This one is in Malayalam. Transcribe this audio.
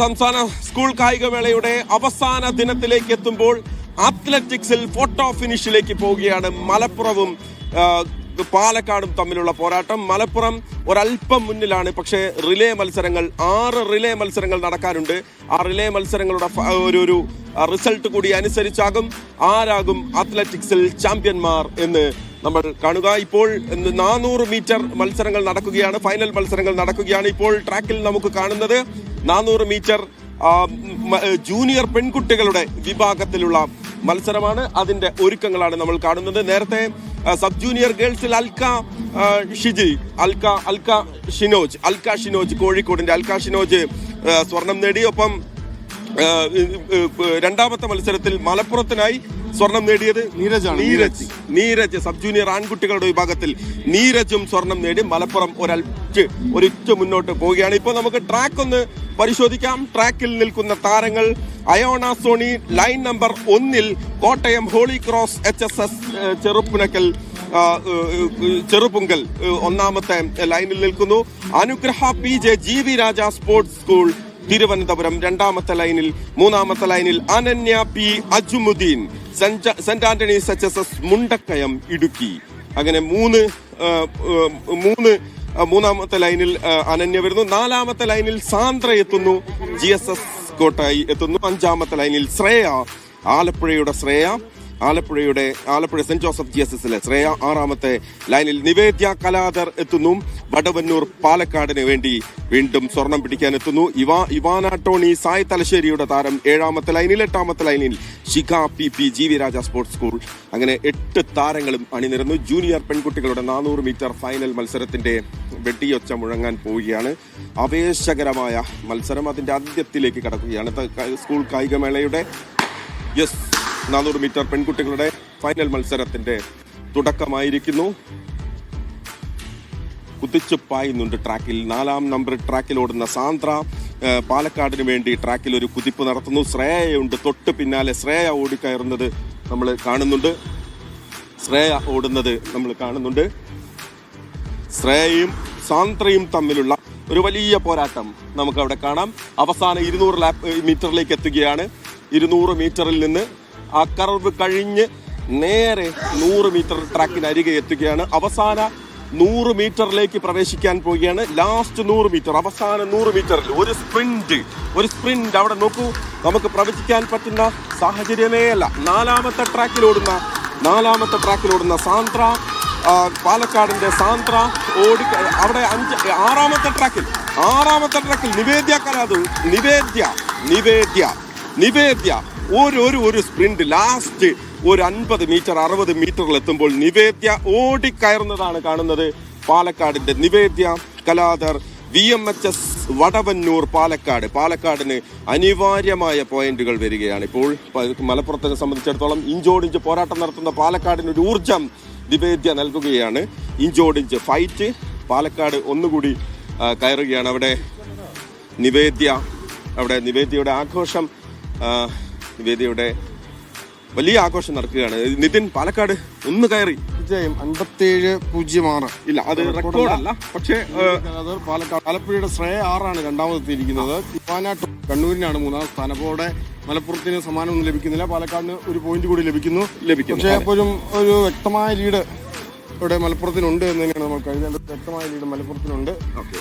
സംസ്ഥാന സ്കൂൾ കായികമേളയുടെ അവസാന ദിനത്തിലേക്ക് എത്തുമ്പോൾ അത്ലറ്റിക്സിൽ ഫോട്ടോ ഫിനിഷിലേക്ക് പോവുകയാണ് മലപ്പുറവും പാലക്കാടും തമ്മിലുള്ള പോരാട്ടം. മലപ്പുറം ഒരല്പം മുന്നിലാണ്. പക്ഷേ റിലേ മത്സരങ്ങൾ ആറ് റിലേ മത്സരങ്ങൾ നടക്കാനുണ്ട്. ആ റിലേ മത്സരങ്ങളുടെ ഒരു ഒരു റിസൾട്ട് കൂടി അനുസരിച്ചാകും. ആരാകും അത്ലറ്റിക്സിൽ ചാമ്പ്യന്മാർ എന്ന് നമ്മൾ കാണുക. ഇപ്പോൾ നാനൂറ് മീറ്റർ മത്സരങ്ങൾ നടക്കുകയാണ്. ഫൈനൽ മത്സരങ്ങൾ നടക്കുകയാണ് ഇപ്പോൾ ട്രാക്കിൽ നമുക്ക് കാണുന്നത്. നാനൂറ് മീറ്റർ ജൂനിയർ പെൺകുട്ടികളുടെ വിഭാഗത്തിലുള്ള മത്സരമാണ്. അതിന്റെ ഒരുക്കങ്ങളാണ് നമ്മൾ കാണുന്നത്. നേരത്തെ സബ് ജൂനിയർ ഗേൾസിൽ അൽക്ക ഷിജി അൽക്ക അൽക്ക ഷിനോജ് അൽക്ക ഷിനോജ് കോഴിക്കോടിന്റെ അൽക്ക ഷിനോജ് സ്വർണം നേടി. ഒപ്പം രണ്ടാമത്തെ മത്സരത്തിൽ മലപ്പുറത്തിനായി സ്വർണം നേടിയത് നീരജാണ്, നീരജ്. നീരജ്. സബ് ജൂനിയർ ആൺകുട്ടികളുടെ വിഭാഗത്തിൽ നീരജും സ്വർണം നേടി മലപ്പുറം ഒരൽച്ച് ഒരിച്ച് മുന്നോട്ട് പോവുകയാണ്. ഇപ്പോൾ നമുക്ക് ട്രാക്ക് ഒന്ന് പരിശോധിക്കാം. ട്രാക്കിൽ നിൽക്കുന്ന താരങ്ങൾ അയോണ സോണി ലൈൻ നമ്പർ ഒന്നിൽ Kottayam Holy Cross H S S Cheruppunakkal Cherupunkal ഒന്നാമത്തെ ലൈനിൽ നിൽക്കുന്നു. Anugraha P J G V Raja sports school Thiruvananthapuram രണ്ടാമത്തെ ലൈനിൽ മൂന്നാമത്തെ ലൈനിൽ Ananya P Ajmuddin Saint Antony's H S S Mundakkayam Idukki. അങ്ങനെ മൂന്ന് മൂന്ന് മൂന്നാമത്തെ ലൈനിൽ അനന്യ വരുന്നു. നാലാമത്തെ ലൈനിൽ സാന്ദ്ര എത്തുന്നു. ജി എസ് എസ് കോട്ടായി എത്തുന്നു. അഞ്ചാമത്തെ ലൈനിൽ ശ്രേയ ആലപ്പുഴയുടെ Shreya ആലപ്പുഴയുടെ Alappuzha Saint Joseph G S എസിലെ ശ്രേയ. ആറാമത്തെ ലൈനിൽ നിവേദ്യ കലാദർ എത്തുന്നു. വടവന്നൂർ പാലക്കാടിന് വേണ്ടി വീണ്ടും സ്വർണം പിടിക്കാൻ എത്തുന്നു. ഇവാ ഇവാന ടോണി സായ് തലശ്ശേരിയുടെ താരം ഏഴാമത്തെ ലൈനിൽ എട്ടാമത്തെ ലൈനിൽ Shikha P P G V Raja sports school. അങ്ങനെ എട്ട് താരങ്ങളും അണിനിരന്നു. ജൂനിയർ പെൺകുട്ടികളുടെ നാനൂറ് മീറ്റർ ഫൈനൽ മത്സരത്തിന്റെ വെട്ടിയൊച്ച മുഴങ്ങാൻ പോവുകയാണ്. ആവേശകരമായ മത്സരം അതിന്റെ ആദ്യത്തിലേക്ക് കടക്കുകയാണ്. സ്കൂൾ കായികമേളയുടെ യെസ് നാനൂറ് മീറ്റർ പെൺകുട്ടികളുടെ ഫൈനൽ മത്സരത്തിന്റെ തുടക്കമായിരിക്കുന്നു. കുതിച്ചു പായുന്നുണ്ട് ട്രാക്കിൽ. നാലാം നമ്പർ ട്രാക്കിൽ ഓടുന്ന സാന്ദ്ര പാലക്കാടിന് വേണ്ടി ട്രാക്കിൽ ഒരു കുതിപ്പ് നടത്തുന്നു. ശ്രേയയുണ്ട് തൊട്ട് പിന്നാലെ. ശ്രേയ ഓടിക്കയറുന്നത് നമ്മൾ കാണുന്നുണ്ട്. ശ്രേയ ഓടുന്നത് നമ്മൾ കാണുന്നുണ്ട്. ശ്രേയയും സാന്ദ്രയും തമ്മിലുള്ള ഒരു വലിയ പോരാട്ടം നമുക്ക് അവിടെ കാണാം. അവസാന ഇരുന്നൂറ് ലാപ്പ് മീറ്ററിലേക്ക് എത്തുകയാണ്. ഇരുന്നൂറ് മീറ്ററിൽ നിന്ന് ആ കറവ് കഴിഞ്ഞ് നേരെ നൂറ് മീറ്റർ ട്രാക്കിന് അരികെ എത്തുകയാണ്. അവസാന നൂറ് മീറ്ററിലേക്ക് പ്രവേശിക്കാൻ പോവുകയാണ്. ലാസ്റ്റ് നൂറ് മീറ്റർ അവസാന നൂറ് മീറ്ററിൽ ഒരു സ്പ്രിന്റ് ഒരു സ്പ്രിന്റ് അവിടെ നോക്കൂ. നമുക്ക് പ്രവചിക്കാൻ പറ്റുന്ന സാഹചര്യമേ അല്ല. നാലാമത്തെ ട്രാക്കിലോടുന്ന നാലാമത്തെ ട്രാക്കിലോടുന്ന സാന്ദ്ര പാലക്കാടിന്റെ സാന്ദ്ര ഓടി അവിടെ അഞ്ച് ആറാമത്തെ ട്രാക്കിൽ ആറാമത്തെ ട്രാക്കിൽ നിവേദ്യ കരാതു നിവേദ്യ നിവേദ്യ നിവേദ്യ. ഒരു ഒരു ഒരു സ്പ്രിന്റ് ലാസ്റ്റ് ഒരു അൻപത് മീറ്റർ അറുപത് മീറ്ററിൽ എത്തുമ്പോൾ നിവേദ്യ ഓടിക്കയറുന്നതാണ് കാണുന്നത്. പാലക്കാടിന്റെ Nivedya Kaladhar V M H S Vadavannur Palakkad. പാലക്കാടിന് അനിവാര്യമായ പോയിന്റുകൾ വരികയാണ് ഇപ്പോൾ. മലപ്പുറത്തിനെ സംബന്ധിച്ചിടത്തോളം ഇഞ്ചോടിഞ്ച് പോരാട്ടം നടത്തുന്ന പാലക്കാടിന് ഒരു ഊർജം നിവേദ്യ നൽകുകയാണ്. ഇഞ്ചോടിഞ്ച് ഫൈറ്റ് പാലക്കാട് ഒന്നുകൂടി കയറുകയാണ്. അവിടെ നിവേദ്യ അവിടെ നിവേദ്യയുടെ ആഘോഷം നിവേദ്യയുടെ വലിയ ആഘോഷം നടക്കുകയാണ്. നിതിൻ പാലക്കാട് ഒന്ന് കയറി. വിജയം അൻപത്തേഴ് പൂജ്യം ആറ്. ഇല്ല അത് റെക്കോർഡല്ല പക്ഷേ അത് പാലക്കാട് ആലപ്പുഴയുടെ ശ്രേയ ആറാണ് രണ്ടാമതെത്തിയിരിക്കുന്നത്. കുപ്പാനാട്ട് കണ്ണൂരിനാണ് മൂന്നാം സ്ഥാനം. അപ്പോൾ അവിടെ മലപ്പുറത്തിന് സമ്മാനമൊന്നും ലഭിക്കുന്നില്ല. പാലക്കാടിന് ഒരു പോയിന്റ് കൂടി ലഭിക്കുന്നു. ലഭിക്കും പക്ഷേ എപ്പോഴും ഒരു വ്യക്തമായ ലീഡ് ഇവിടെ മലപ്പുറത്തിനുണ്ട് എന്ന് തന്നെയാണ് നമ്മൾ കരുതേണ്ടത്. വ്യക്തമായ ലീഡ് മലപ്പുറത്തിനുണ്ട്. ഓക്കെ.